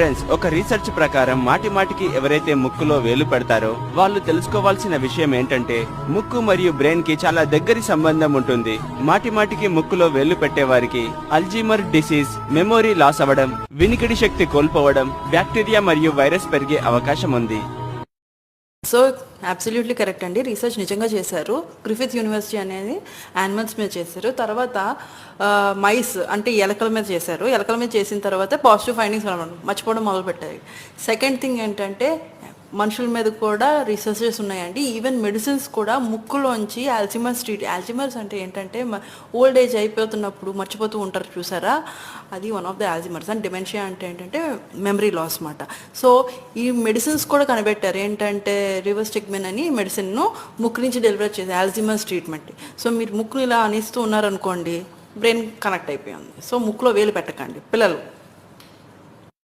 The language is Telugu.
ఫ్రెండ్స్ ఒక రీసెర్చ్ ప్రకారం మాటి మాటికి ఎవరైతే ముక్కులో వేలు పెడతారో వాళ్ళు తెలుసుకోవాల్సిన విషయం ఏంటంటే ముక్కు మరియు బ్రెయిన్కి చాలా దగ్గరి సంబంధం ఉంటుంది. మాటి మాటికి ముక్కులో వేలు పెట్టే వారికి అల్జీమర్ డిసీజ్ మెమొరీ లాస్ అవ్వడం వినికిడి శక్తి కోల్పోవడం బ్యాక్టీరియా మరియు వైరస్ పెరిగే అవకాశం ఉంది. సో అబ్సల్యూట్లీ కరెక్ట్ అండి. రీసెర్చ్ నిజంగా చేశారు. గ్రిఫిత్ యూనివర్సిటీ అనేది యానిమల్స్ మీద చేశారు. తర్వాత మైస్ అంటే ఎలకల మీద చేశారు. ఎలకల మీద చేసిన తర్వాత పాజిటివ్ ఫైండింగ్స్ మర్చిపోవడం మొదలుపెట్టారు. సెకండ్ థింగ్ ఏంటంటే మనుషుల మీద కూడా రీసెర్చెస్ ఉన్నాయండి. ఈవెన్ మెడిసిన్స్ కూడా ముక్కులోంచి ఆల్జిమర్స్ ట్రీట్ ఆల్జిమర్స్ అంటే ఏంటంటే ఓల్డ్ ఏజ్ అయిపోతున్నప్పుడు మర్చిపోతూ ఉంటారు చూసారా? అది one of the Alzheimer's and dementia అంటే ఏంటంటే మెమరీ లాస్ అనమాట సో ఈ మెడిసిన్స్ కూడా కనిపెట్టారు. ఏంటంటే రివర్స్ స్టిగ్మెన్ అని మెడిసిన్ను ముక్కు నుంచి డెలివరీ చేసి ఆల్జిమర్స్ ట్రీట్మెంట్ సో మీరు ముక్కును ఇలా అనిస్తూ ఉన్నారనుకోండి బ్రెయిన్ కనెక్ట్ అయిపోయింది. సో ముక్కులో వేలు పెట్టకండి పిల్లలు.